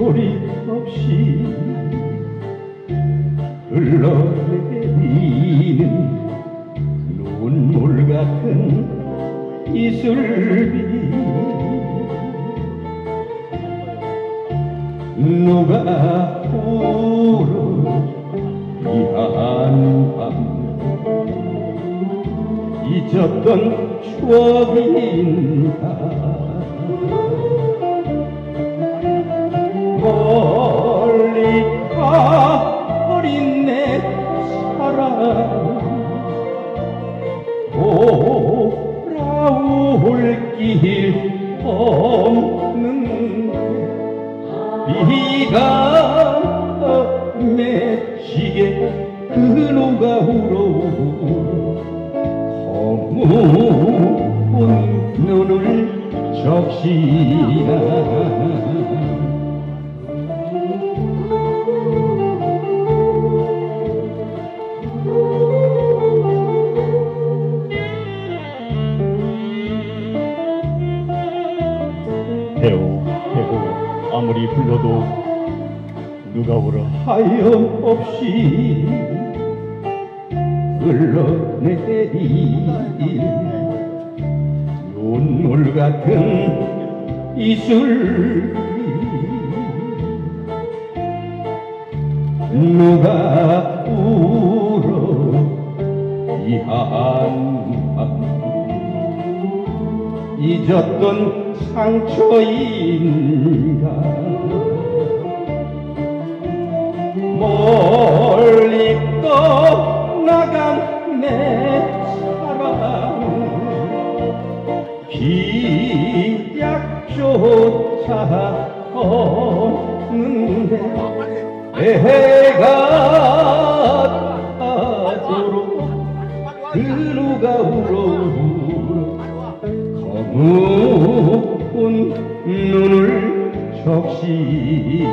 없이 흘러내리는 눈물 같은 이슬비. 누가 울어 이한밤 잊었던 추억인가 비가 맺히게 그노가 울어 허문 눈을 적시나. 배우 배우 아무리 불러도 누가 울어 하염없이 흘러내릴 눈물 같은 이슬. 누가 울어 이 한 밤 잊었던 상처인가? 멀리 떠나간 내 사랑. 기약조차 없는데 해가 타도록 그누가 울어 검은 눈을 적시나